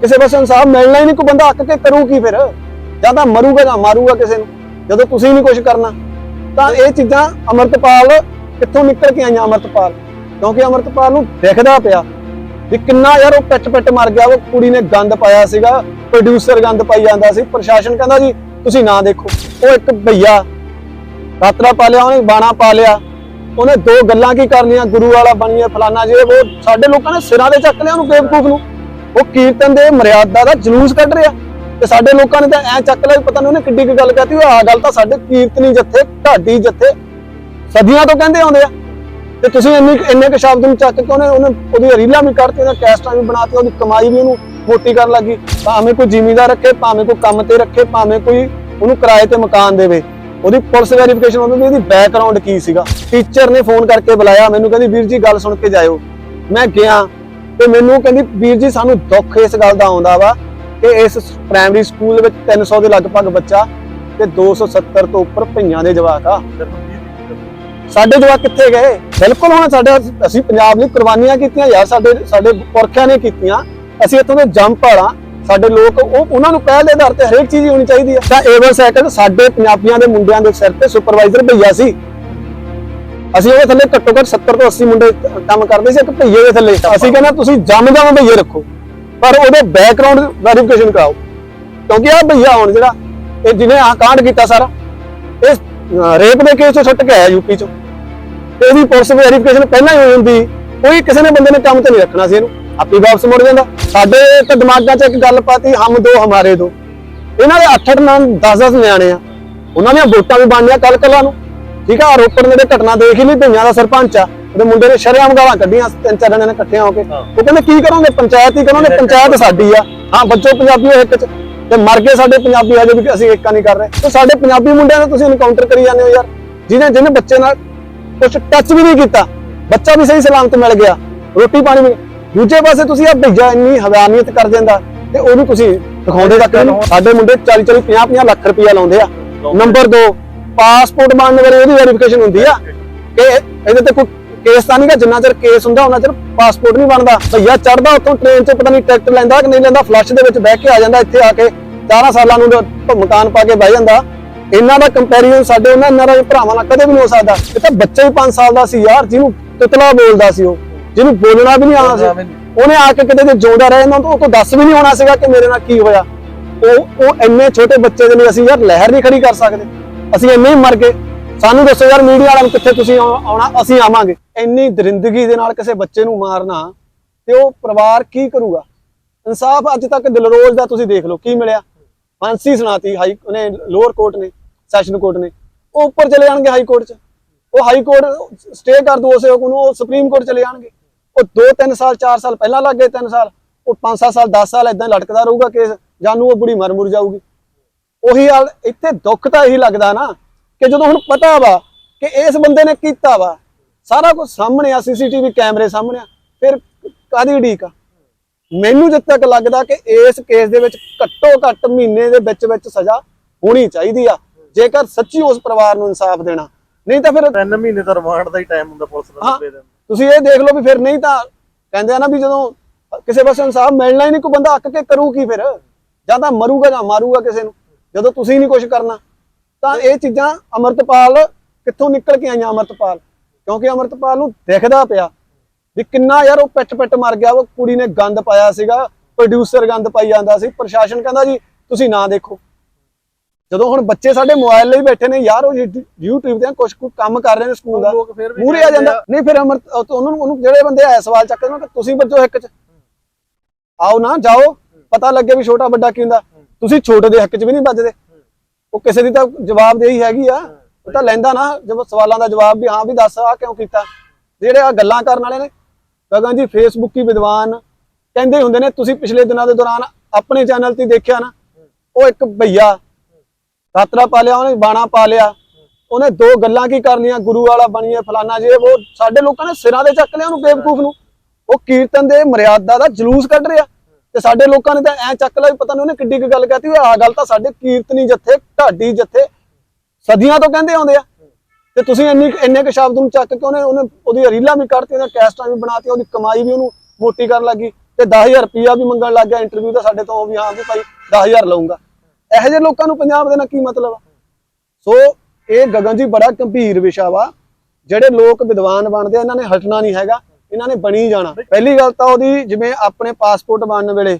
ਕਿਸੇ ਪਾਸੇ ਇਨਸਾਫ ਮਿਲਣਾ ਹੀ ਨਹੀਂ, ਕੋਈ ਬੰਦਾ ਅੱਕ ਕੇ ਕਰੂ ਕੀ ਫਿਰ? ਜਾਂ ਤਾਂ ਮਰੂਗਾ ਜਾਂ ਮਾਰੂਗਾ ਕਿਸੇ ਨੂੰ, ਜਦੋਂ ਤੁਸੀਂ ਨਹੀਂ ਕੁਝ ਕਰਨਾ। ਤਾਂ ਇਹ ਚੀਜ਼ਾਂ ਅਮਰਤਪਾਲ ਕਿੱਥੋਂ ਨਿਕਲ ਕੇ ਆਈਆਂ ਅਮਰਤਪਾਲ? ਕਿਉਂਕਿ ਅਮਰਤਪਾਲ ਨੂੰ ਦਿਖਦਾ ਪਿਆ ਵੀ ਕਿੰਨਾ ਯਾਰ ਉਹ ਪਿੱਟ ਪਿੱਟ ਮਰ ਗਿਆ, ਉਹ ਕੁੜੀ ਨੇ ਗੰਦ ਪਾਇਆ ਸੀਗਾ ਪ੍ਰੋਡਿਊਸਰ ਗੰਦ ਪਾਈ ਜਾਂਦਾ ਸੀ, ਪ੍ਰਸ਼ਾਸਨ ਕਹਿੰਦਾ ਜੀ, ਤੁਸੀਂ ਨਾ ਦੇਖੋ, ਉਹ ਇੱਕ ਭਈਆ ਰਾਤਰਾ ਪਾ ਲਿਆ, ਉਹਨੇ ਬਾਣਾ ਪਾ ਲਿਆ, ਉਹਨੇ ਦੋ ਗੱਲਾਂ ਕੀ ਕਰਨੀਆਂ, ਗੁਰੂ ਵਾਲਾ ਬਣੀਏ ਫਲਾਨਾ ਜੇ ਉਹ ਸਾਡੇ ਲੋਕਾਂ ਨੇ ਸਿਰਾਂ ਤੇ ਚੱਕ ਲਿਆ ਉਹਨੂੰ ਬੇਵਕੂਫ ਨੂੰ। ਉਹ ਕੀਰਤਨ ਦੇ ਮਰਿਆਦਾ ਦਾ ਜਲੂਸ ਕੱਢ ਰਿਹਾ। ਤੇ ਸਾਡੇ ਲੋਕਾਂ ਨੇ ਤਾਂ ਐ ਚੱਕ ਲਿਆ ਪਤਾ ਨਹੀਂ ਉਹਨੇ ਕਿੱਡੀ ਕੁ ਗੱਲ ਕਹਤੀ, ਉਹ ਆ ਗੱਲ ਤਾਂ ਸਾਡੇ ਕੀਰਤਨੀ ਜੱਥੇ, ਢਾਡੀ ਜੱਥੇ ਸਦੀਆਂ ਤੋਂ ਕਹਿੰਦੇ ਆਉਂਦੇ ਆ। ਤੇ ਤੁਸੀਂ ਇੰਨੀ ਇੰਨੇ ਕੁ ਸ਼ਬਦ ਨੂੰ ਚੱਕ ਕੇ ਉਹਨੇ ਉਹਨੇ ਉਹਦੀ ਰੀਲਾਂ ਵੀ ਕੱਢਤੀਆਂ, ਉਹਨੇ ਕੈਸਟਾਂ ਵੀ ਬਣਾਤੀਆਂ, ਉਹਦੀ ਕਮਾਈ ਵੀ ਉਹਨੂੰ ਮੋਟੀ ਕਰਨ ਲੱਗੀ। ਭਾਵੇਂ ਕੋਈ ਜ਼ਿਮੀਂਦਾਰ ਰੱਖੇ, ਭਾਵੇਂ ਕੋਈ ਕੰਮ ਤੇ ਰੱਖੇ, ਭਾਵੇਂ ਕੋਈ ਉਹਨੂੰ ਕਿਰਾਏ ਤੇ ਮਕਾਨ ਦੇਵੇ। ਉਹਦੀ ਪੁਲਿਸ ਵੈਰੀਫਿਕੇਸ਼ਨ ਉਹਨੂੰ ਵੀ ਇਹਦੀ ਬੈਕਗ੍ਰਾਉਂਡ ਕੀ ਸੀਗਾ। ਟੀਚਰ ਨੇ ਫੋਨ ਕਰਕੇ ਬੁਲਾਇਆ, ਮੈਨੂੰ ਕਹਿੰਦੀ, ਵੀਰ ਜੀ ਗੱਲ ਸੁਣ ਕੇ ਜਾਇਓ। ਮੈਂ ਗਿਆ। ਤੇ ਮੈਨੂੰ ਕਹਿੰਦੀ, ਵੀਰ ਜੀ, ਸਾਨੂੰ ਦੁੱਖ ਇਸ ਗੱਲ ਦਾ ਆਉਂਦਾ ਵਾ ਕਿ ਇਸ ਪ੍ਰਾਇਮਰੀ ਸਕੂਲ ਦੇ ਵਿੱਚ 300 ਦੇ ਲਗਭਗ ਬੱਚਾ ਤੇ 270 ਤੋਂ ਉੱਪਰ ਭਈਆਂ ਦੇ ਜਵਾਕ ਆ। ਸਾਡੇ ਜਵਾਕ ਕਿੱਥੇ ਗਏ? ਬਿਲਕੁਲ ਹੁਣ ਸਾਡੇ ਅਸੀਂ ਪੰਜਾਬ ਲਈ ਕੁਰਬਾਨੀਆਂ ਕੀਤੀਆਂ ਯਾਰ, ਸਾਡੇ ਸਾਡੇ ਪੁਰਖਿਆਂ ਨੇ ਕੀਤੀਆਂ। ਅਸੀਂ ਇੱਥੋਂ ਦੇ ਜੰਮ ਆ ਸਾਡੇ ਲੋਕ ਉਹ, ਉਹਨਾਂ ਨੂੰ ਪਹਿਲ ਦੇ ਆਧਾਰ ਤੇ ਹਰੇਕ ਚੀਜ਼ ਹੋਣੀ ਚਾਹੀਦੀ ਹੈ ਤਾਂ ਏਵਨ ਸੈਕੰਡ ਸਾਡੇ ਪੰਜਾਬੀਆਂ ਦੇ ਮੁੰਡਿਆਂ ਦੇ ਸਿਰ ਤੇ ਸੁਪਰਵਾਈਜ਼ਰ ਭਈਆ ਸੀ। ਅਸੀਂ ਉਹਦੇ ਥੱਲੇ ਘੱਟੋ ਘੱਟ 70 ਤੋਂ 80 ਮੁੰਡੇ ਕੰਮ ਕਰਦੇ ਸੀ, ਇੱਕ ਭਈਏ ਦੇ ਥੱਲੇ ਅਸੀਂ ਕਹਿੰਦੇ ਤੁਸੀਂ ਜੰਮ ਜੰਮ ਭਈਏ ਰੱਖੋ। ਪਰ ਉਹਦੇ ਬੈਕਗ੍ਰਾਉਂਡ ਵੈਰੀਫਿਕੇਸ਼ਨ ਕਰਾਓ। ਕਿਉਂਕਿ ਆ ਭਈਆ ਹੁਣ ਜਿਹੜਾ, ਇਹ ਜਿਹਨੇ ਆ ਕਾਂਡ ਕੀਤਾ ਸਾਰਾ, ਇਹ ਰੇਪ ਦੇ ਕੇਸ ਤੋਂ ਛੁੱਟ ਕੇ ਆਇਆ ਯੂਪੀ ਚੋਂ। ਇਹਦੀ ਪੁਲਿਸ ਵੈਰੀਫਿਕੇਸ਼ਨ ਪਹਿਲਾਂ ਹੀ ਹੋਈ ਹੁੰਦੀ ਕੋਈ ਕਿਸੇ ਨੇ ਬੰਦੇ ਨੇ ਕੰਮ ਤੇ ਨਹੀਂ ਰੱਖਣਾ ਸੀ ਇਹਨੂੰ। ਆਪੇ ਵਾਪਸ ਮੁੜ ਜਾਂਦਾ। ਸਾਡੇ ਤਾਂ ਦਿਮਾਗਾਂ 'ਚ ਇੱਕ ਗੱਲ ਪਾਤੀ, ਹਮ ਦੋ, ਹਮਾਰੇ ਦੋ। ਇਹਨਾਂ ਦੇ 8 8 9 10 10 ਨਿਆਣੇ ਆ। ਉਹਨਾਂ ਦੀਆਂ ਵੋਟਾਂ ਵੀ ਬਣਨੀਆਂ ਕੱਲ ਕੱਲਾਂ ਨੂੰ। ਠੀਕ ਆ ਰੋਪੜ ਨੇੜੇ ਘਟਨਾ ਦੇਖ ਹੀ ਲਈ ਭਈਆਂ ਦਾ ਸਰਪੰਚ ਆ ਉਹਦੇ ਮੁੰਡੇ ਨੇ ਸ਼ਰੇਆਮ ਗਾਲਾਂ ਕੱਢੀਆਂ ਤਿੰਨ ਚਾਰ ਜਣੇ ਨੇ ਇਕੱਠਿਆਂ ਹੋ ਕੇ। ਉਹ ਕਹਿੰਦੇ ਕੀ ਕਰੋਗੇ? ਪੰਚਾਇਤ ਹੀ ਕਰੋਗੇ? ਪੰਚਾਇਤ ਸਾਡੀ ਆ। ਹਾਂ ਬੱਚੋ ਪੰਜਾਬੀ ਇੱਕ ਚ। ਤੇ ਮਰ ਗਏ ਸਾਡੇ ਪੰਜਾਬੀ ਹਜੇ ਵੀ ਅਸੀਂ ਏਕਾ ਨਹੀਂ ਕਰ ਰਹੇ। ਤੇ ਸਾਡੇ ਪੰਜਾਬੀ ਮੁੰਡਿਆਂ ਨੂੰ ਤੁਸੀਂ ਇਨਕਾਊਂਟਰ ਕਰੀ ਜਾਂਦੇ ਹੋ ਯਾਰ। ਜਿਹਨੇ ਜਿਹਨੇ ਬੱਚੇ ਨਾਲ ਕੁਝ ਟੱਚ ਵੀ ਨਹੀਂ ਕੀਤਾ ਬੱਚਾ ਵੀ ਸਹੀ ਸਲਾਮਤ ਮਿਲ ਗਿਆ ਰੋਟੀ ਪਾਣੀ ਮਿਲ ਦੂਜੇ ਪਾਸੇ ਤੁਸੀਂ ਆ ਭਈਆ ਇੰਨੀ ਹਵਾਨੀਅਤ ਕਰ ਦਿੰਦਾ ਤੇ ਉਹਨੂੰ ਤੁਸੀਂ ਦਿਖਾਉਂਦੇ ਤੱਕ ਸਾਡੇ ਮੁੰਡੇ 40 40 50 50 ਲੱਖ ਰੁਪਇਆ ਲਾਉਂਦੇ ਆ। ਨੰਬਰ 2 ਪਾਸਪੋਰਟ ਬਣਨ ਵੇਲੇ ਉਹਦੀ ਵੈਰੀਫਿਕੇਸ਼ਨ ਹੁੰਦੀ ਆ। ਕਿ ਇਹਦੇ ਤੇ ਕੋਈ ਕੇਸ ਤਾਂ ਨਹੀਂਗਾ ਜਿੰਨਾ ਚਿਰ ਕੇਸ ਹੁੰਦਾ ਉਹਨਾਂ ਚਿਰ ਪਾਸਪੋਰਟ ਨਹੀਂ ਬਣਦਾ। ਭਈਆ ਚੜਦਾ ਉੱਥੋਂ ਟ੍ਰੇਨ 'ਚ ਪਤਾ ਨਹੀਂ ਟਿਕਟ ਲੈਂਦਾ ਕਿ ਨਹੀਂ ਲੈਂਦਾ ਫਲੱਸ਼ ਦੇ ਵਿੱਚ ਬਹਿ ਕੇ ਆ ਜਾਂਦਾ ਇੱਥੇ ਆ ਕੇ 14 ਸਾਲਾਂ ਨੂੰ ਮਕਾਨ ਪਾ ਕੇ ਬਹਿ ਜਾਂਦਾ। ਇਹਨਾਂ ਦਾ ਕੰਪੈਰੀਜ਼ਨ ਸਾਡੇ ਉਹਨਾਂ ਦੇ ਭਰਾਵਾਂ ਨਾਲ ਕਦੇ ਵੀ ਨਹੀਂ ਹੋ ਸਕਦਾ। ਇਹ ਤਾਂ ਬੱਚਾ ਹੀ 5 ਸਾਲ ਦਾ ਸੀ ਯਾਰ ਜਿਹਨੂੰ ਤਿਤਲਾ ਬੋਲਦਾ ਸੀ ਉਹ। ਜਿਹਨੂੰ ਬੋਲਣਾ ਵੀ ਨਹੀਂ ਆਉਂਦਾ ਸੀ। ਉਹਨੇ ਆ ਕੇ ਕਿਤੇ ਜੇ ਜਿਉਂਦਾ ਰਹੇ ਨਾ ਤਾਂ ਉਹ ਤੋਂ ਦੱਸ ਵੀ ਨਹੀਂ ਹੋਣਾ ਸੀਗਾ ਕਿ ਮੇਰੇ ਨਾਲ ਕੀ ਹੋਇਆ। ਉਹ ਉਹ ਇੰਨੇ ਛੋਟੇ ਬੱਚੇ ਦੇ ਲਈ ਅਸੀਂ ਯਾਰ ਲਹਿਰ ਨਹੀਂ ਖੜੀ ਕਰ ਸਕਦੇ। ਅਸੀਂ ਇੰਨੇ ਹੀ ਮਰ ਗਏ। ਸਾਨੂੰ ਦੱਸੋ ਯਾਰ, ਮੀਡੀਆ ਵਾਲਿਆਂ ਨੂੰ ਕਿੱਥੇ ਤੁਸੀਂ ਆਉਣਾ ਅਸੀਂ ਆਵਾਂਗੇ। ਇੰਨੀ ਦਰਿੰਦਗੀ ਦੇ ਨਾਲ ਕਿਸੇ ਬੱਚੇ ਨੂੰ ਮਾਰਨਾ ਤੇ ਉਹ ਪਰਿਵਾਰ ਕੀ ਕਰੂਗਾ? ਇਨਸਾਫ ਅੱਜ ਤੱਕ ਦਿਲਰੋਜ਼ ਦਾ ਤੁਸੀਂ ਦੇਖ ਲਓ, ਕੀ ਮਿਲਿਆ? ਫਾਂਸੀ ਸੁਣਾਤੀ ਹਾਈ ਉਹਨੇ ਲੋਅਰ ਕੋਰਟ ਨੇ, ਸੈਸ਼ਨ ਕੋਰਟ ਨੇ। ਉਹ ਉੱਪਰ ਚਲੇ ਜਾਣਗੇ ਹਾਈ ਕੋਰਟ 'ਚ। ਉਹ ਹਾਈ ਕੋਰਟ ਸਟੇ ਕਰ ਦੋ ਉਸੇ ਨੂੰ, ਉਹ ਸੁਪਰੀਮ ਕੋਰਟ ਚਲੇ ਜਾਣਗੇ। ਉਹ 2-3 ਸਾਲ 4 ਸਾਲ ਪਹਿਲਾਂ ਲੱਗ ਗਏ 3 ਸਾਲ। ਉਹ 5-7 ਸਾਲ 10 ਸਾਲ ਇਦਾਂ ਲਟਕਦਾ ਰਹੂਗਾ ਕੇਸ। ਜਾਨੂੰ ਉਹ ਬੁੜੀ ਮਰ ਮੁਰ ਜਾਊਗੀ। ਉਹੀ ਹਾਲ ਇੱਥੇ ਦੁੱਖ ਤਾਂ ਇਹੀ ਲੱਗਦਾ ਨਾ ਕਿ ਜਦੋਂ ਹੁਣ ਪਤਾ ਵਾ ਕਿ ਇਸ ਬੰਦੇ ਨੇ ਕੀਤਾ ਵਾ ਸਾਰਾ ਕੁਝ ਸਾਹਮਣੇ ਆ ਸੀਸੀਟੀਵੀ ਕੈਮਰੇ ਸਾਹਮਣੇ ਆ ਫਿਰ ਕਾਦੀ ਉਡੀਕ ਆ? ਮੈਨੂੰ ਜਿੱਥੇ ਤੱਕ ਲੱਗਦਾ ਕਿ ਇਸ ਕੇਸ ਦੇ ਵਿੱਚ ਘੱਟੋ ਘੱਟ ਮਹੀਨੇ ਦੇ ਵਿੱਚ ਵਿੱਚ ਸਜ਼ਾ ਹੋਣੀ ਚਾਹੀਦੀ ਆ ਜੇਕਰ ਸੱਚੀ ਉਸ ਪਰਿਵਾਰ ਨੂੰ ਇਨਸਾਫ ਦੇਣਾ। ਨਹੀਂ ਤਾਂ ਫਿਰ ਤਿੰਨ ਮਹੀਨੇ ਦਾ ਰਿਮਾਂਡ ਦਾ ਹੀ ਟਾਈਮ ਹੁੰਦਾ ਪੁਲਿਸ ਦਾ ਹਾਂ। ਦੇ ਦਿੰਦੇ ਤੁਸੀਂ ਇਹ ਦੇਖ ਲਓ ਵੀ ਫਿਰ ਨਹੀਂ ਤਾਂ ਕਹਿੰਦੇ ਆ ਨਾ ਵੀ ਜਦੋਂ ਕਿਸੇ ਪਾਸੇ ਇਨਸਾਫ ਮਿਲਣਾ ਹੀ ਨਹੀਂ ਕੋਈ ਬੰਦਾ ਅੱਕ ਕੇ ਕਰੂ ਕੀ ਫਿਰ? ਜਾਂ ਤਾਂ ਮਰੂਗਾ ਜਾਂ ਮਾਰੂਗਾ ਕਿਸੇ ਨੂੰ। ਜਦੋਂ ਤੁਸੀਂ ਨਹੀਂ ਕੁਝ ਕਰਨਾ ਤਾਂ ਇਹ ਚੀਜ਼ਾਂ ਅਮਰਤਪਾਲ ਕਿੱਥੋਂ ਨਿਕਲ ਕੇ ਆਈਆਂ ਅਮਰਤਪਾਲ? ਕਿਉਂਕਿ ਅਮਰਤਪਾਲ ਨੂੰ ਦਿਖਦਾ ਪਿਆ ਵੀ ਕਿੰਨਾ ਯਾਰ ਉਹ ਪਿੱਟ ਪਿੱਟ ਮਰ ਗਿਆ ਉਹ ਕੁੜੀ ਨੇ ਗੰਦ ਪਾਇਆ ਸੀਗਾ ਪ੍ਰੋਡਿਊਸਰ ਗੰਦ ਪਾਈ ਜਾਂਦਾ ਸੀ ਪ੍ਰਸ਼ਾਸਨ ਕਹਿੰਦਾ ਜੀ ਤੁਸੀਂ ਨਾ ਦੇਖੋ। ਜਦੋਂ ਹੁਣ ਬੱਚੇ ਸਾਡੇ ਮੋਬਾਈਲ ਲਈ ਬੈਠੇ ਨੇ ਯਾਰ ਉਹ YouTube ਤੇ ਕੁਝ ਕੁ ਕੰਮ ਕਰ ਰਹੇ ਨੇ ਸਕੂਲ ਦਾ ਮੂਰੇ ਆ ਜਾਂਦਾ। ਨਹੀਂ ਫਿਰ ਅਮਰ ਉਹਨਾਂ ਨੂੰ ਉਹਨੂੰ ਜਿਹੜੇ ਬੰਦੇ ਆਏ ਸਵਾਲ ਚੱਕਦੇ ਨੇ ਕਿ ਤੁਸੀਂ ਵੱਜੋ ਇੱਕ ਚ। ਆਓ ਨਾ ਜਾਓ ਪਤਾ ਲੱਗੇ ਵੀ ਛੋਟਾ ਵੱਡਾ ਕੀ ਹੁੰਦਾ। ਤੁਸੀਂ ਛੋਟੇ ਦੇ ਹੱਕ ਚ ਵੀ ਨਹੀਂ ਵੱਜਦੇ। ਉਹ ਕਿਸੇ ਦੀ ਤਾਂ ਜਵਾਬ ਦੇਹੀ ਹੈਗੀ ਆ। ਉਹ ਤਾਂ ਲੈਂਦਾ ਨਾ ਜਦ ਸਵਾਲਾਂ ਦਾ ਜਵਾਬ ਵੀ ਹਾਂ ਵੀ ਦੱਸ ਆ ਕਿਉਂ ਕੀਤਾ? ਜਿਹੜੇ ਆ ਗੱਲਾਂ ਕਰਨ ਵਾਲੇ ਨੇ ਗਗਨ ਜੀ ਫੇਸਬੁੱਕੀ ਵਿਦਵਾਨ। ਕਹਿੰਦੇ ਹੁੰਦੇ ਨੇ ਤੁਸੀਂ ਪਿਛਲੇ ਦਿਨਾਂ ਦੇ ਦੌਰਾਨ ਆਪਣੇ ਚੈਨਲ ਤੇ ਦੇਖਿਆ ਨਾ ਉਹ ਇੱਕ ਭਈਆ ਰਾਤਰਾ ਪਾ ਲਿਆ ਉਹਨੇ ਬਾਣਾ ਪਾ ਲਿਆ। ਉਹਨੇ ਦੋ ਗੱਲਾਂ ਕੀ ਕਰਨੀਆਂ ਗੁਰੂ ਵਾਲਾ ਬਣੀਏ ਫਲਾਨਾ ਜੇ ਉਹ ਸਾਡੇ ਲੋਕਾਂ ਨੇ ਸਿਰਾਂ ਤੇ ਚੱਕ ਲਿਆ ਉਹਨੂੰ ਬੇਵਕੂਫ ਨੂੰ। ਉਹ ਕੀਰਤਨ ਦੇ ਮਰਿਆਦਾ ਦਾ ਜਲੂਸ ਕੱਢ ਰਿਹਾ। ਤੇ ਸਾਡੇ ਲੋਕਾਂ ਨੇ ਤਾਂ ਐ ਚੱਕ ਲਿਆ ਵੀ ਪਤਾ ਨਹੀਂ ਉਹਨੇ ਕਿੱਡੀ ਕੁ ਗੱਲ ਕਹਤੀ ਆਹ ਗੱਲ ਤਾਂ ਸਾਡੇ ਕੀਰਤਨੀ ਜੱਥੇ, ਢਾਡੀ ਜੱਥੇ, ਸਦੀਆਂ ਤੋਂ ਕਹਿੰਦੇ ਆਉਂਦੇ ਆ। ਤੇ ਤੁਸੀਂ ਇੰਨੀ ਇੰਨੇ ਕੁ ਸ਼ਬਦ ਨੂੰ ਚੱਕ ਕੇ ਉਹਨੇ ਉਹਨੇ ਉਹਦੀ ਰੀਲਾਂ ਵੀ ਕੱਢਤੀਆਂ ਉਹਦੀਆਂ ਕੈਸਟਾਂ ਵੀ ਬਣਾਤੀਆਂ, ਉਹਦੀ ਕਮਾਈ ਵੀ ਉਹਨੂੰ ਮੋਟੀ ਕਰਨ ਲੱਗੀ ਤੇ 10000 ਰੁਪਿਆ ਵੀ ਮੰਗਣ ਲੱਗ ਗਿਆ ਇੰਟਰਵਿਊ ਦਾ ਸਾਡੇ ਤੋਂ ਵੀ ਹਾਂ ਵੀ ਭਾਈ 10000 ਲਊਂਗਾ। ਇਹੋ ਜਿਹੇ ਲੋਕਾਂ ਨੂੰ ਪੰਜਾਬ ਦੇ ਨਾਲ ਕੀ ਮਤਲਬ ਆ? ਸੋ ਇਹ ਗਗਨ ਜੀ ਬੜਾ ਗੰਭੀਰ ਵਿਸ਼ਾ ਵਾ। ਜਿਹੜੇ ਲੋਕ ਵਿਦਵਾਨ ਬਣਦੇ ਆ, ਇਹਨਾਂ ਨੇ ਹਟਣਾ ਨਹੀਂ ਹੈਗਾ। ਇਹਨਾਂ ਨੇ ਬਣੀ ਜਾਣਾ। ਪਹਿਲੀ ਗੱਲ ਤਾਂ ਉਹਦੀ ਜਿਵੇਂ ਆਪਣੇ ਪਾਸਪੋਰਟ ਬਣਨ ਵੇਲੇ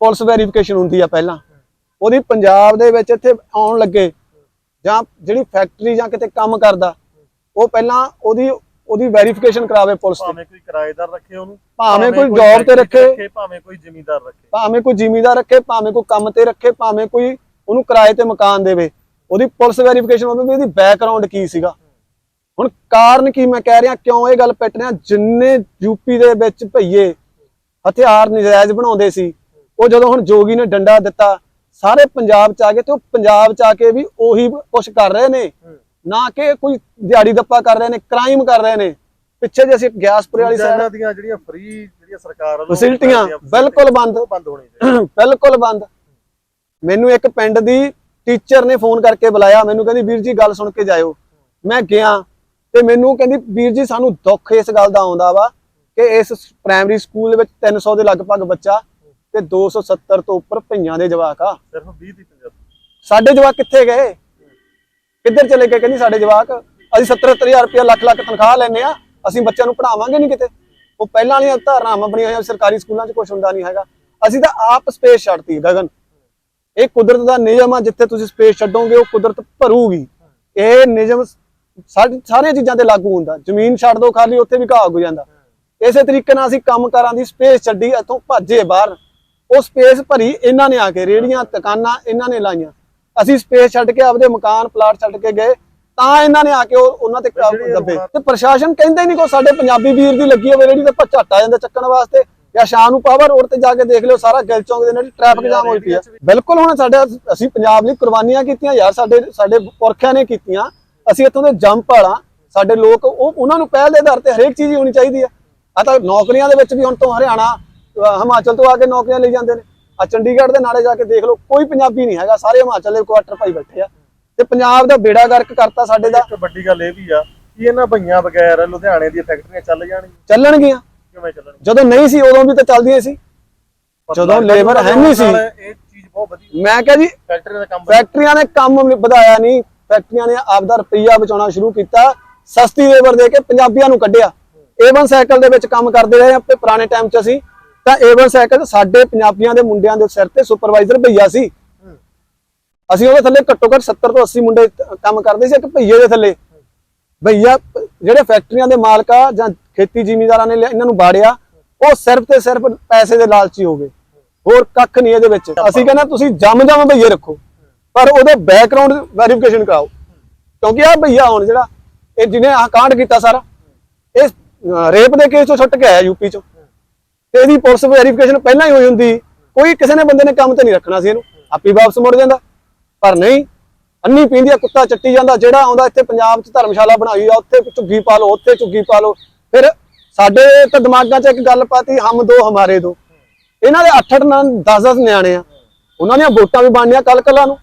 ਪੁਲਿਸ ਵੈਰੀਫਿਕੇਸ਼ਨ ਹੁੰਦੀ ਆ ਪਹਿਲਾਂ। ਉਹਦੀ ਪੰਜਾਬ ਦੇ ਵਿੱਚ ਇੱਥੇ ਆਉਣ ਲੱਗੇ ਜਾਂ ਜਿਹੜੀ ਫੈਕਟਰੀ ਜਾਂ ਕਿਤੇ ਕੰਮ ਕਰਦਾ ਉਹ ਪਹਿਲਾਂ ਉਹਦੀ ਉਹਦੀ ਵੈਰੀਫਿਕੇਸ਼ਨ ਕਰਾਵੇ ਪੁਲਿਸ ਤੇ। ਭਾਵੇਂ ਕੋਈ ਕਿਰਾਏਦਾਰ ਰੱਖੇ ਉਹਨੂੰ ਭਾਵੇਂ ਕੋਈ job ਤੇ ਰੱਖੇ। ਭਾਵੇਂ ਕੋਈ ਜ਼ਿਮੀਂਦਾਰ ਰੱਖੇ। ਭਾਵੇਂ ਕੋਈ ਜ਼ਿਮੀਂਦਾਰ ਰੱਖੇ ਭਾਵੇਂ ਕੋਈ ਕੰਮ ਤੇ ਰੱਖੇ ਭਾਵੇਂ ਕੋਈ ਉਹਨੂੰ ਕਿਰਾਏ ਤੇ ਮਕਾਨ ਦੇਵੇ। ਉਹਦੀ ਪੁਲਿਸ ਵੈਰੀਫਿਕੇਸ਼ਨ ਹੋਵੇ ਵੀ ਇਹਦੀ ਬੈਕਗ੍ਰਾਉਂਡ ਕੀ ਸੀਗਾ। ਹੁਣ ਕਾਰਨ ਕੀ ਮੈਂ ਕਹਿ ਰਿਹਾ ਕਿਉਂ ਇਹ ਗੱਲ ਪਿੱਟ ਰਿਹਾ? ਜਿੰਨੇ ਯੂਪੀ ਦੇ ਵਿੱਚ ਭਈਏ ਹਥਿਆਰ ਨਜਾਇਜ਼ ਬਣਾਉਂਦੇ ਸੀ ਉਹ ਜਦੋਂ ਹੁਣ ਜੋਗੀ ਨੇ ਡੰਡਾ ਦਿੱਤਾ ਸਾਰੇ ਪੰਜਾਬ ਚ ਆ ਗਏ ਤੇ ਉਹ ਪੰਜਾਬ ਚ ਆ ਕੇ ਵੀ ਉਹੀ ਕੁਛ ਕਰ ਰਹੇ ਨੇ। ਨਾ ਕਿ ਕੋਈ ਦਿਹਾੜੀ ਦੱਪਾ ਕਰ ਰਹੇ ਨੇ ਕ੍ਰਾਈਮ ਕਰ ਰਹੇ ਨੇ। ਪਿੱਛੇ ਜੇ ਅਸੀਂ ਗਿਆਸਪੁਰੇ ਵਾਲੀ ਸਾਈਡ ਦੀਆਂ ਜਿਹੜੀਆਂ ਫ੍ਰੀ ਜਿਹੜੀਆਂ ਸਰਕਾਰ ਵੱਲੋਂ ਫੈਸਿਲਿਟੀਆਂ ਬਿਲਕੁਲ ਬੰਦ। ਬੰਦ ਹੋਣੀ ਬਿਲਕੁਲ ਬੰਦ। ਮੈਨੂੰ ਇੱਕ ਪਿੰਡ ਦੀ ਟੀਚਰ ਨੇ ਫੋਨ ਕਰਕੇ ਬੁਲਾਇਆ ਮੈਨੂੰ ਕਹਿੰਦੀ ਵੀਰ ਜੀ ਗੱਲ ਸੁਣ ਕੇ ਜਾਇਓ। ਮੈਂ ਗਿਆ ਤੇ ਮੈਨੂੰ ਕਹਿੰਦੀ ਵੀਰ ਜੀ ਸਾਨੂੰ ਦੁੱਖ ਇਸ ਗੱਲ ਦਾ ਆਉਂਦਾ ਵਾ ਕਿ ਇਸ ਪ੍ਰਾਇਮਰੀ ਸਕੂਲ ਦੇ ਵਿੱਚ 300 ਦੇ ਲਗਭਗ ਬੱਚਾ ਤੇ 270 ਤੋਂ ਉੱਪਰ ਭਈਆਂ ਦੇ ਜਵਾਕ ਆ। ਸਿਰਫ 20 ਦੀ ਪੰਜਾਬ। ਸਾਡੇ ਜਵਾਕ ਕਿੱਥੇ ਗਏ? ਕਿੱਧਰ ਚਲੇ ਗਏ? ਕਹਿੰਦੀ ਸਾਡੇ ਜਵਾਕ ਅਸੀਂ 70 ਹਜ਼ਾਰ ਰੁਪਇਆ ਲੱਖ ਲੱਖ ਤਨਖਾਹ ਲੈਨੇ ਆ ਅਸੀਂ ਬੱਚਿਆਂ ਨੂੰ ਪੜਾਵਾਂਗੇ ਨਹੀਂ ਕਿਤੇ। ਉਹ ਪਹਿਲਾਂ ਵਾਲੀਆਂ ਧਾਰਨਾਵਾਂ ਬਣੀਆਂ ਹੋਈਆਂ ਸਰਕਾਰੀ ਸਕੂਲਾਂ 'ਚ ਕੁਝ ਹੁੰਦਾ ਨਹੀਂ ਹੈਗਾ। ਅਸੀਂ ਤਾਂ ਆਪ ਸਪੇਸ ਛੱਡਤੀ ਗਗਨ। ਇਹ ਕੁਦਰਤ ਦਾ ਨਿਯਮ ਆ ਜਿੱਥੇ ਤੁਸੀਂ ਸਪੇਸ ਛੱਡੋਗੇ ਉਹ ਕੁਦਰਤ ਭਰੂਗੀ। ਇਹ ਨਿਯਮ ਸਾਰੀਆਂ ਚੀਜ਼ਾਂ ਤੇ ਲਾਗੂ ਹੁੰਦਾ। ਜ਼ਮੀਨ ਛੱਡ ਦੋ ਖਾਲੀ ਉੱਥੇ ਵੀ ਘਾਹ ਉੱਗ ਜਾਂਦਾ। ਇਸੇ ਤਰੀਕੇ ਨਾਲ ਅਸੀਂ ਕੰਮਕਾਰਾਂ ਦੀ ਸਪੇਸ ਛੱਡੀ ਇੱਥੋਂ ਭੱਜੇ ਬਾਹਰ। ਉਹ ਸਪੇਸ ਭਰੀ ਇਹਨਾਂ ਨੇ ਆ ਕੇ ਰੇੜੀਆਂ ਦੁਕਾਨਾਂ ਇਹਨਾਂ ਨੇ ਲਾਈਆਂ। ਅਸੀਂ ਸਪੇਸ ਛੱਡ ਕੇ ਆਪਦੇ ਮਕਾਨ ਪਲਾਟ ਛੱਡ ਕੇ ਗਏ। ਤਾਂ ਇਹਨਾਂ ਨੇ ਆ ਕੇ ਉਹ ਉਹਨਾਂ ਤੇ ਦੱਬੇ। ਤੇ ਪ੍ਰਸ਼ਾਸਨ ਕਹਿੰਦਾ ਹੀ ਨਹੀਂ ਕੋ ਸਾਡੇ ਪੰਜਾਬੀ ਵੀਰ ਦੀ ਲੱਗੀ ਹੋਵੇ ਰੇੜੀ ਤੇ ਝੱਟ ਆ ਜਾਂਦਾ ਚੱਕਣ ਵਾਸਤੇ ਜਾਂ ਸ਼ਾਮ ਨੂੰ ਪਾਵਰ ਰੋਡ ਤੇ ਜਾ ਕੇ ਦੇਖ ਲਿਓ ਸਾਰਾ ਗਿਲ ਚੌਂਕ ਦੇ ਨਾਲ ਟ੍ਰੈਫਿਕ ਜਾਮ ਹੋਈ ਪਈ ਆ। ਬਿਲਕੁਲ ਹੁਣ ਸਾਡੇ ਅਸੀਂ ਪੰਜਾਬ ਲਈ ਕੁਰਬਾਨੀਆਂ ਕੀਤੀਆਂ ਯਾਰ ਸਾਡੇ ਸਾਡੇ ਪੁਰਖਿਆਂ ਨੇ ਕੀਤੀਆਂ। ਅਸੀਂ ਇੱਥੋਂ ਦੇ ਜੰਪ ਵਾਲਾ ਸਾਡੇ ਲੋਕ ਉਹ ਉਹਨਾਂ ਨੂੰ ਪਹਿਲ ਦੇ ਆਧਾਰ ਤੇ ਹਰੇਕ ਚੀਜ਼ ਹੀ ਹੋਣੀ ਚਾਹੀਦੀ ਆ। ਆ ਤਾਂ ਨੌਕਰੀਆਂ ਦੇ ਵਿੱਚ ਵੀ ਹੁਣ ਤੋਂ ਹਰਿਆਣਾ ਹਿਮਾਚਲ ਤੋਂ ਆ ਕੇ ਨੌਕਰੀਆਂ ਲਈ ਜਾਂਦੇ ਨੇ। ਆ ਚੰਡੀਗੜ੍ਹ ਦੇ ਨਾਲੇ ਜਾ ਕੇ ਦੇਖ ਲਓ ਕੋਈ ਪੰਜਾਬੀ ਨਹੀਂ ਹੈਗਾ ਸਾਰੇ ਹਿਮਾਚਲ ਦੇ ਕੁਆਟਰ ਭਾਈ ਬੈਠੇ ਆ। ਤੇ ਪੰਜਾਬ ਦਾ ਬੇੜਾ ਗਰਕ ਕਰਤਾ ਸਾਡੇ ਦਾ। ਇੱਕ ਵੱਡੀ ਗੱਲ ਇਹ ਵੀ ਆ ਕਿ ਇਹਨਾਂ ਭਈਆਂ ਬਗੈਰ ਲੁਧਿਆਣੇ ਦੀਆਂ ਫੈਕਟਰੀਆਂ ਚੱਲ ਜਾਣਗੀਆਂ। ਚੱਲਣਗੀਆਂ। ਕਿਵੇਂ ਚੱਲਣਗੀਆਂ? ਜਦੋਂ ਨਹੀਂ ਸੀ ਉਦੋਂ ਵੀ ਤਾਂ ਚੱਲਦੀਆਂ ਸੀ। ਜਦੋਂ ਦੇ ਹੈ ਨਹੀਂ ਸੀ। ਨਾਲ ਇਹ ਚੀਜ਼ ਬਹੁਤ ਵਧੀਆ। ਮੈਂ ਕਿਹਾ ਜੀ ਫੈਕਟਰੀਆਂ ਦਾ ਕੰਮ। ਫੈਕਟਰੀਆਂ ਨੇ ਕੰਮ ਵਧਾਇਆ ਨਹੀਂ। ਫੈਕਟਰੀਆਂ ਨੇ ਆਪਦਾ ਰੁਪਈਆ ਬਚਾਉਣਾ ਸ਼ੁਰੂ ਕੀਤਾ। ਸਸਤੀ ਲੇਬਰ ਦੇ ਕੇ ਪੰਜਾਬੀਆਂ ਨੂੰ ਕੱਢਿਆ। A1 ਸਾਈਕਲ ਦੇ ਵਿੱਚ ਕੰਮ ਕਰਦੇ ਰਹੇ ਆਪਣੇ ਪੁਰਾਣੇ ਟਾਈਮ 'ਚ ਅਸੀਂ। ਤਾਂ A1 ਸਾਈਕਲ ਸਾਡੇ ਪੰਜਾਬੀਆਂ ਦੇ ਮੁੰਡਿਆਂ ਦੇ ਸਿਰ ਤੇ ਸੁਪਰਵਾਈਜ਼ਰ ਭਈਆ ਸੀ। ਅਸੀਂ ਉਹਦੇ ਥੱਲੇ ਘੱਟੋ ਘੱਟ 70 ਤੋਂ 80 ਮੁੰਡੇ ਕੰਮ ਕਰਦੇ ਸੀ ਇੱਕ ਭਈਏ ਦੇ ਥੱਲੇ। ਭਈਆ, ਜਿਹੜੇ ਫੈਕਟਰੀਆਂ ਦੇ ਮਾਲਕ ਆ ਜਾਂ ਖੇਤੀ ਜ਼ਿਮੀਂਦਾਰਾਂ ਨੇ ਇਹਨਾਂ ਨੂੰ ਬਾੜਿਆ, ਉਹ ਸਿਰਫ ਤੇ ਸਿਰਫ ਪੈਸੇ ਦੇ ਲਾਲਚੀ ਹੋ ਗਏ। ਹੋਰ ਕੱਖ ਨਹੀਂ ਇਹਦੇ ਵਿੱਚ। ਅਸੀਂ ਕਹਿੰਦਾ ਤੁਸੀਂ ਜੰਮ ਜੰਮ ਭਈਏ ਰੱਖੋ। ਪਰ ਉਹਦੇ ਬੈਕਗ੍ਰਾਉਂਡ ਵੈਰੀਫਿਕੇਸ਼ਨ ਕਰਾਓ। ਕਿਉਂਕਿ ਆ ਭਈਆ ਹੁਣ ਜਿਹੜਾ, ਇਹ ਜਿਹਨੇ ਆਹ ਕਾਂਡ ਕੀਤਾ ਸਾਰਾ, ਇਹ ਰੇਪ ਦੇ ਕੇਸ ਤੋਂ ਛੁੱਟ ਕੇ ਆਇਆ ਯੂਪੀ ਚੋਂ। ਤੇ ਇਹਦੀ ਪੁਲਿਸ ਵੈਰੀਫਿਕੇਸ਼ਨ ਪਹਿਲਾਂ ਹੀ ਹੋਈ ਹੁੰਦੀ। ਕੋਈ ਕਿਸੇ ਨੇ ਬੰਦੇ ਨੇ ਕੰਮ ਤੇ ਨਹੀਂ ਰੱਖਣਾ ਸੀ ਇਹਨੂੰ। ਆਪੀ ਵਾਪਸ ਮੁੜ ਜਾਂਦਾ। ਪਰ ਨਹੀਂ, ਅੰਨੀ ਪੀਂਦੀ ਆ, ਕੁੱਤਾ ਚੱਟੀ ਜਾਂਦਾ, ਜਿਹੜਾ ਆਉਂਦਾ ਇੱਥੇ ਪੰਜਾਬ 'ਚ ਧਰਮਸ਼ਾਲਾ ਬਣਾਈ ਆ, ਉੱਥੇ ਝੁੱਗੀ ਪਾ ਲਓ, ਉੱਥੇ ਝੁੱਗੀ ਪਾ ਲਓ। ਫਿਰ ਸਾਡੇ ਤਾਂ ਦਿਮਾਗਾਂ 'ਚ ਇੱਕ ਗੱਲ ਪਾਤੀ, ਹਮ ਦੋ, ਹਮਾਰੇ ਦੋ। ਇਹਨਾਂ ਦੇ 8 8 10 10 ਨਿਆਣੇ ਆ। ਉਹਨਾਂ ਦੀਆਂ ਵੋਟਾਂ ਵੀ ਬਣਨੀਆਂ ਕੱਲ ਕੱਲਾ ਨੂੰ।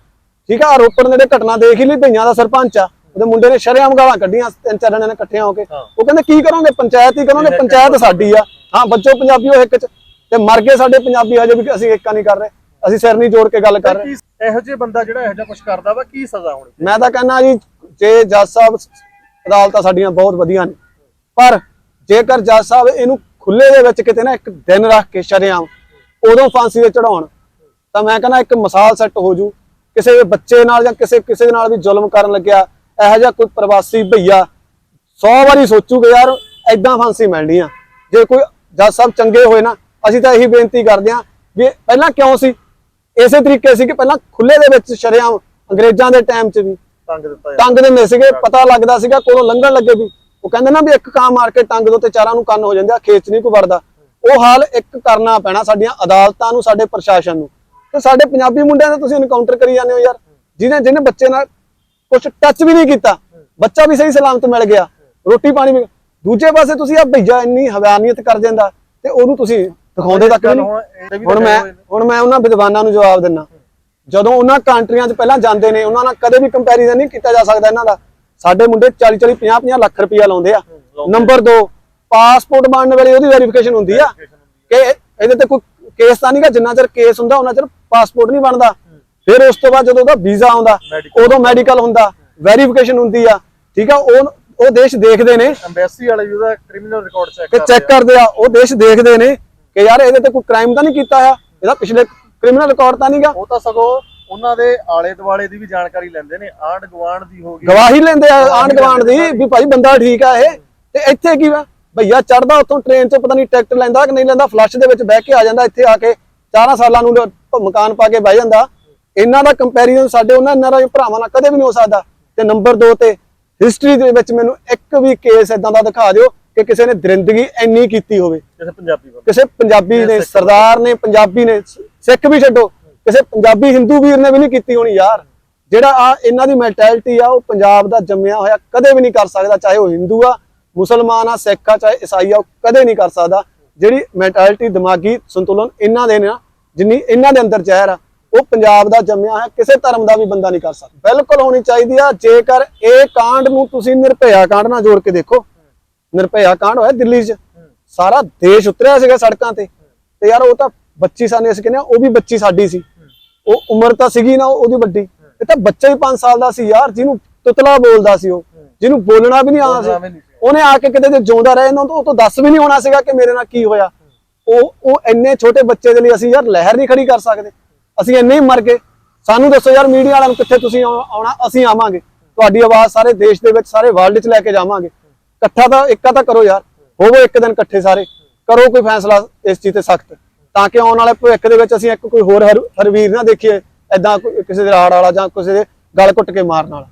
ਠੀਕ ਆ ਰੋਪੜ ਨੇੜੇ ਘਟਨਾ ਦੇਖ ਹੀ ਲਈ ਭਈਆਂ ਦਾ ਸਰਪੰਚ ਆ। ਉਹਦੇ ਮੁੰਡੇ ਨੇ ਸ਼ਰੇਆਮ ਗਾਲਾਂ ਕੱਢੀਆਂ ਤਿੰਨ ਚਾਰ ਜਣਿਆਂ ਨੇ ਇਕੱਠਿਆਂ ਹੋ ਕੇ। ਉਹ ਕਹਿੰਦੇ ਕੀ ਕਰੋਗੇ? ਪੰਚਾਇਤ ਹੀ ਕਰੋਗੇ? ਪੰਚਾਇਤ ਸਾਡੀ ਆ। ਹਾਂ ਬੱਚੋ ਪੰਜਾਬੀ ਉਹ ਇੱਕ ਚ। ਤੇ ਮਰ ਗਏ ਸਾਡੇ ਪੰਜਾਬੀ ਹਜੇ ਵੀ ਅਸੀਂ ਏਕਾ ਨਹੀਂ ਕਰ ਰਹੇ। ਅਸੀਂ ਸਿਰ ਨਹੀਂ ਜੋੜ ਕੇ ਗੱਲ ਕਰ ਰਹੇ। ਇਹੋ ਜਿਹੇ ਬੰਦਾ ਜਿਹੜਾ ਇਹੋ ਜਿਹਾ ਕੁਝ ਕਰਦਾ ਵਾ ਕੀ ਸਜ਼ਾ ਹੋਣੀ ਮੈਂ ਤਾਂ ਕਹਿੰਦਾ ਜੀ ਜੇ ਜੱਜ ਸਾਹਿਬ ਅਦਾਲਤਾਂ ਸਾਡੀਆਂ ਬਹੁਤ ਵਧੀਆ ਨੇ। ਪਰ ਜੇਕਰ ਜੱਜ ਸਾਹਿਬ ਇਹਨੂੰ ਖੁੱਲੇ ਦੇ ਵਿੱਚ ਕਿਤੇ ਨਾ ਇੱਕ ਦਿਨ ਰੱਖ ਕੇ ਸ਼ਰੇਆਮ ਉਦੋਂ ਫਾਂਸੀ ਤੇ ਚੜਾਉਣ ਤਾਂ ਮੈਂ ਕਹਿੰਦਾ ਇੱਕ ਮਿਸਾਲ ਸੈੱਟ ਹੋ ਜੂ। ਕਿਸੇ ਬੱਚੇ ਨਾਲ ਜਾਂ ਕਿਸੇ ਕਿਸੇ ਨਾਲ ਵੀ ਜ਼ੁਲਮ ਕਰਨ ਲੱਗਿਆ ਇਹੋ ਜਿਹਾ ਕੋਈ ਪ੍ਰਵਾਸੀ ਭਈਆ 100 ਵਾਰੀ ਸੋਚੂਗਾ ਯਾਰ ਐਦਾਂ ਫਾਂਸੀ ਮਿਲਣੀ ਆ ਜੇ ਕੋਈ ਜੱਜ ਸਾਹਿਬ ਚੰਗੇ ਹੋਏ ਨਾ ਅਸੀਂ ਤਾਂ ਇਹੀ ਬੇਨਤੀ ਕਰਦੇ ਹਾਂ ਵੀ ਪਹਿਲਾਂ ਕਿਉਂ ਸੀ? ਇਸੇ ਤਰੀਕੇ ਸੀ ਕਿ ਪਹਿਲਾਂ ਖੁੱਲੇ ਦੇ ਵਿੱਚ ਸ਼ਰੇਆਮ ਅੰਗਰੇਜ਼ਾਂ ਦੇ ਟਾਈਮ 'ਚ ਵੀ ਤੰਗ ਦਿੱਤਾ ਜਾਂਦਾ। ਟੰਗ ਦਿੰਦੇ ਸੀਗੇ ਪਤਾ ਲੱਗਦਾ ਸੀਗਾ ਕੋਲੋਂ ਲੰਘਣ ਲੱਗੇ ਵੀ। ਉਹ ਕਹਿੰਦੇ ਨਾ ਵੀ ਇੱਕ ਕਾਂ ਮਾਰ ਕੇ ਟੰਗ ਦੋ ਤੇ ਚਾਰਾਂ ਨੂੰ ਕੰਨ ਹੋ ਜਾਂਦੇ ਆ ਖੇਚ ਨਹੀਂ ਕੋਈ ਵੜਦਾ। ਉਹ ਹਾਲ ਇੱਕ ਕਰਨਾ ਪੈਣਾ ਸਾਡੀਆਂ ਅਦਾਲਤਾਂ ਨੂੰ ਸਾਡੇ ਪ੍ਰਸ਼ਾਸਨ ਨੂੰ। ਤੇ ਸਾਡੇ ਪੰਜਾਬੀ ਮੁੰਡਿਆਂ ਦਾ ਤੁਸੀਂ ਇਨਕਾਊਂਟਰ ਕਰੀ ਜਾਂਦੇ ਹੋ ਯਾਰ। ਜਿਹਨੇ ਜਿਹਨੇ ਬੱਚੇ ਨਾਲ ਕੁਝ ਟੱਚ ਵੀ ਨਹੀਂ ਕੀਤਾ ਬੱਚਾ ਵੀ ਸਹੀ ਸਲਾਮਤ ਮਿਲ ਗਿਆ ਰੋਟੀ ਪਾਣੀ ਵੀ ਦੂਜੇ ਪਾਸੇ ਤੁਸੀਂ ਆ ਭਈਆ ਇੰਨੀ ਹਵਾਨੀਅਤ ਕਰ ਜਾਂਦਾ ਤੇ ਉਹਨੂੰ ਤੁਸੀਂ ਦਿਖਾਉਂਦੇ ਤੱਕ ਨਹੀਂ। ਹੁਣ ਮੈਂ। ਹੁਣ ਮੈਂ ਉਹਨਾਂ ਵਿਦਵਾਨਾਂ ਨੂੰ ਜਵਾਬ ਦਿੰਨਾ। ਜਦੋਂ ਉਹਨਾਂ ਕੰਟਰੀਆਂ 'ਚ ਪਹਿਲਾਂ ਜਾਂਦੇ ਨੇ ਉਹਨਾਂ ਨਾਲ ਕਦੇ ਵੀ ਕੰਪੈਰੀਜ਼ਨ ਨਹੀਂ ਕੀਤਾ ਜਾ ਸਕਦਾ ਇਹਨਾਂ ਦਾ। ਸਾਡੇ ਮੁੰਡੇ 40 40 50 50 ਲੱਖ ਰੁਪਇਆ ਲਾਉਂਦੇ ਆ। ਨੰਬਰ 2 ਪਾਸਪੋਰਟ ਬਣਨ ਵੇਲੇ ਉਹਦੀ ਵੈਰੀਫਿਕੇਸ਼ਨ ਹੁੰਦੀ ਆ। ਕਿ ਇਹਦੇ ਤੇ ਕੋਈ ਕੇਸ ਤਾਂ ਨਹੀਂਗਾ ਜਿੰਨਾ ਚਿਰ ਕੇਸ ਹੁੰਦਾ ਉਹਨਾਂ ਚਿਰ ਪਾਸਪੋਰਟ ਨਹੀਂ ਬਣਦਾ। ਫਿਰ ਉਸ ਤੋਂ ਬਾਅਦ ਜਦੋਂ ਉਹਦਾ ਵੀਜ਼ਾ ਆਉਂਦਾ। ਉਦੋਂ ਮੈਡੀਕਲ ਹੁੰਦਾ ਵੈਰੀਫਿਕੇਸ਼ਨ ਹੁੰਦੀ ਆ ਠੀਕ ਆ ਉਹ ਉਹ ਦੇਸ਼ ਦੇਖਦੇ ਨੇ। ਐਮਬੈਸੀ ਵਾਲੇ ਵੀ ਉਹਦਾ ਕ੍ਰਿਮੀਨਲ ਰਿਕਾਰਡ ਚੈੱਕ ਕਿ ਚੈੱਕ ਕਰਦੇ ਆ ਉਹ ਦੇਸ਼ ਦੇਖਦੇ ਨੇ ਕਿ ਯਾਰ ਇਹਦੇ ਤੇ ਕੋਈ ਕ੍ਰਾਈਮ ਤਾਂ ਨਹੀਂ ਕੀਤਾ ਆ। ਇਹਦਾ ਪਿਛਲੇ ਕ੍ਰਿਮੀਨਲ ਰਿਕਾਰਡ ਤਾਂ ਨਹੀਂਗਾ। ਉਹ ਤਾਂ ਸਗੋਂ ਉਹਨਾਂ ਦੇ ਆਲੇ ਦੁਆਲੇ ਦੀ ਵੀ ਜਾਣਕਾਰੀ ਲੈਂਦੇ ਨੇ ਆਂਡ ਗਵਾਂਡ ਦੀ ਹੋ ਗਈ। ਗਵਾਹੀ ਲੈਂਦੇ ਆ ਆਂਢ ਗੁਆਂਢ ਦੀ ਵੀ ਭਾਈ ਬੰਦਾ ਠੀਕ ਆ ਇਹ ਤੇ ਇੱਥੇ ਕੀ ਵਾ? ਭਈਆ ਚੜਦਾ ਉੱਥੋਂ ਟ੍ਰੇਨ 'ਚ ਪਤਾ ਨਹੀਂ ਟਿਕਟ ਲੈਂਦਾ ਕਿ ਨਹੀਂ ਲੈਂਦਾ ਫਲੱਸ਼ ਦੇ ਵਿੱਚ ਬਹਿ ਕੇ ਆ ਜਾਂਦਾ ਇੱਥੇ ਆ ਕੇ 4 ਸਾਲਾਂ ਨੂੰ ਮਕਾਨ ਪਾ ਕੇ ਬਹਿ ਜਾਂਦਾ। ਇਹਨਾਂ ਦਾ ਕੰਪੈਰੀਜ਼ਨ ਸਾਡੇ ਉਹਨਾਂ ਦੇ ਭਰਾਵਾਂ ਨਾਲ ਕਦੇ ਵੀ ਨਹੀਂ ਹੋ ਸਕਦਾ। ਤੇ ਨੰਬਰ 2 ਤੇ ਹਿਸਟਰੀ ਦੇ ਵਿੱਚ ਮੈਨੂੰ ਇੱਕ ਵੀ ਕੇਸ ਇਦਾਂ ਦਾ ਦਿਖਾ ਦਿਓ ਕਿ ਕਿਸੇ ਨੇ ਦਰਿੰਦਗੀ ਇੰਨੀ ਕੀਤੀ ਹੋਵੇ। ਕਿਸੇ ਪੰਜਾਬੀ ਕਿਸੇ ਪੰਜਾਬੀ ਨੇ ਸਰਦਾਰ ਨੇ ਪੰਜਾਬੀ ਨੇ ਸਿੱਖ ਵੀ ਛੱਡੋ। ਕਿਸੇ ਪੰਜਾਬੀ ਹਿੰਦੂ ਵੀਰ ਨੇ ਵੀ ਨਹੀਂ ਕੀਤੀ ਹੋਣੀ ਯਾਰ। ਜਿਹੜਾ ਆ ਇਹਨਾਂ ਦੀ ਮੈਂਟੈਲਿਟੀ ਆ ਉਹ ਪੰਜਾਬ ਦਾ ਜੰਮਿਆ ਹੋਇਆ ਕਦੇ ਵੀ ਨਹੀਂ ਕਰ ਸਕਦਾ ਚਾਹੇ ਉਹ ਹਿੰਦੂ ਆ ਮੁਸਲਮਾਨ ਆ, ਸਿੱਖ ਆ, ਚਾਹੇ ਈਸਾਈ ਆ, ਉਹ ਕਦੇ ਨਹੀਂ ਕਰ ਸਕਦਾ। ਜਿਹੜੀ ਮੈਂਟੈਲਿਟੀ ਦਿਮਾਗੀ ਸੰਤੁਲਨ ਇਹਨਾਂ ਦੇ ਨੇ ਜਿੰਨੀ ਇਹਨਾਂ ਦੇ ਅੰਦਰ ਜ਼ਹਿਰ ਆ, ਉਹ ਪੰਜਾਬ ਦਾ ਜੰਮਿਆ ਹੋਇਆ, ਕਿਸੇ ਧਰਮ ਦਾ ਵੀ ਬੰਦਾ ਨਹੀਂ ਕਰ ਸਕਦਾ। ਬਿਲਕੁਲ ਹੋਣੀ ਚਾਹੀਦੀ ਆ, ਜੇਕਰ ਇਹ ਕਾਂਡ ਨੂੰ ਤੁਸੀਂ ਨਿਰਭਇਆ ਕਾਂਡ ਨਾਲ ਜੋੜ ਕੇ ਦੇਖੋ। ਨਿਰਭਇਆ ਕਾਂਡ ਹੋਇਆ ਦਿੱਲੀ 'ਚ। ਸਾਰਾ ਦੇਸ਼ ਉਤਰਿਆ ਸੀਗਾ ਸੜਕਾਂ ਤੇ। ਤੇ ਯਾਰ ਉਹ ਤਾਂ ਬੱਚੀ ਸਾਨੇ ਅਸੀਂ ਕਹਿੰਦੇ ਆ, ਉਹ ਵੀ ਬੱਚੀ ਸਾਡੀ ਸੀ। ਉਹ ਉਮਰ ਤਾਂ ਸੀਗੀ ਨਾ ਉਹਦੀ ਵੱਡੀ। ਇਹ ਤਾਂ ਬੱਚਾ ਹੀ 5 ਸਾਲ ਦਾ ਸੀ ਯਾਰ, ਜਿਹਨੂੰ ਤੁਤਲਾ ਬੋਲਦਾ ਸੀ ਉਹ। ਜਿਹਨੂੰ ਬੋਲਣਾ ਵੀ ਨਹੀਂ ਆਉਂਦਾ ਸੀ। ਉਹਨੇ ਆ ਕੇ ਕਿਤੇ ਜੇ ਜਿਉਂਦਾ ਰਹੇ ਨਾ ਉਹ ਤੋਂ ਦੱਸ ਵੀ ਨਹੀਂ ਹੋਣਾ ਸੀਗਾ ਕਿ ਮੇਰੇ ਨਾਲ ਕੀ ਹੋਇਆ। ਉਹ ਉਹ ਇੰਨੇ ਛੋਟੇ ਬੱਚੇ ਦੇ ਲਈ ਅਸੀਂ ਯਾਰ ਲਹਿਰ ਨਹੀਂ ਖੜੀ ਕਰ ਸਕਦੇ। ਅਸੀਂ ਇੰਨੇ ਹੀ ਮਰ ਗਏ। ਸਾਨੂੰ ਦੱਸੋ ਯਾਰ ਮੀਡੀਆ ਵਾਲਿਆਂ ਨੂੰ ਕਿੱਥੇ ਤੁਸੀਂ ਆਉਣਾ ਅਸੀਂ ਆਵਾਂਗੇ। ਤੁਹਾਡੀ ਆਵਾਜ਼ ਸਾਰੇ ਦੇਸ਼ ਦੇ ਵਿੱਚ, ਸਾਰੇ ਵਰਲਡ 'ਚ ਲੈ ਕੇ ਜਾਵਾਂਗੇ। ਇਕੱਠਾ ਤਾਂ ਇੱਕਾ ਤਾਂ ਕਰੋ ਯਾਰ। ਹੋਵੋ ਇੱਕ ਦਿਨ ਇਕੱਠੇ ਸਾਰੇ। ਕਰੋ ਕੋਈ ਫੈਸਲਾ ਇਸ ਚੀਜ਼ ਤੇ ਸਖਤ। ਤਾਂ ਕਿ ਆਉਣ ਵਾਲੇ ਭਵਿੱਖ ਦੇ ਵਿੱਚ ਅਸੀਂ ਇੱਕ ਕੋਈ ਹੋਰ ਹਰ- ਹਰਵੀਰ ਨਾ ਦੇਖੀਏ। ਐਦਾਂ ਕਿਸੇ ਦੇ ਰਾੜ ਵਾਲਾ ਜਾਂ ਕਿਸੇ ਦੇ ਗਲ ਘੁੱਟ ਕੇ ਮਾਰਨ ਵਾਲਾ।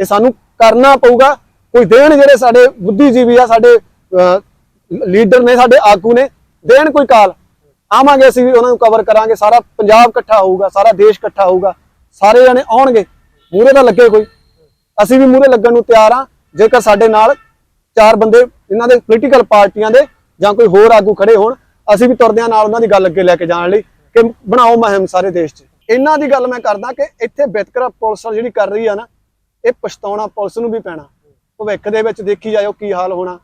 ਇਹ ਸਾਨੂੰ ਕਰਨਾ ਪਊਗਾ। ਕੋਈ ਦੇਣ ਜਿਹੜੇ ਸਾਡੇ ਬੁੱਧੀਜੀਵੀ ਆ, ਸਾਡੇ ਲੀਡਰ ਨੇ, ਸਾਡੇ ਆਗੂ ਨੇ, ਦੇਣ ਕੋਈ ਕਾਲ। ਆਵਾਂਗੇ ਅਸੀਂ ਵੀ, ਉਹਨਾਂ ਨੂੰ ਕਵਰ ਕਰਾਂਗੇ। ਸਾਰਾ ਪੰਜਾਬ ਇਕੱਠਾ ਹੋਊਗਾ, ਸਾਰਾ ਦੇਸ਼ ਇਕੱਠਾ ਹੋਊਗਾ। ਸਾਰੇ ਜਣੇ ਆਉਣਗੇ। ਮੂਹਰੇ ਤਾਂ ਲੱਗੇ ਕੋਈ। ਅਸੀਂ ਵੀ ਮੂਹਰੇ ਲੱਗਣ ਨੂੰ ਤਿਆਰ ਆ ਜੇਕਰ ਸਾਡੇ ਨਾਲ ਚਾਰ ਬੰਦੇ ਇਹਨਾਂ ਦੇ ਪੋਲੀਟੀਕਲ ਪਾਰਟੀਆਂ ਦੇ ਜਾਂ ਕੋਈ ਹੋਰ ਆਗੂ ਖੜੇ ਹੋਣ, ਅਸੀਂ ਵੀ ਤੁਰਦੇ ਹਾਂ ਨਾਲ ਉਹਨਾਂ ਦੀ ਗੱਲ ਅੱਗੇ ਲੈ ਕੇ ਜਾਣ ਲਈ ਕਿ ਬਣਾਓ ਮੁਹਿੰਮ ਸਾਰੇ ਦੇਸ਼ 'ਚ। ਇਹਨਾਂ ਦੀ ਗੱਲ ਮੈਂ ਕਰਦਾ ਕਿ ਇੱਥੇ ਬਿਤਕਰਾ ਪੁਲਿਸ ਜਿਹੜੀ ਕਰ ਰਹੀ ਆ ਨਾ, ਇਹ ਪਛਤਾਉਣਾ ਪੁਲਿਸ ਨੂੰ ਵੀ ਪੈਣਾ। ਭਵਿੱਖ ਦੇ ਵਿੱਚ ਦੇਖੀ ਜਾਇਓ ਕੀ ਹਾਲ ਹੋਣਾ।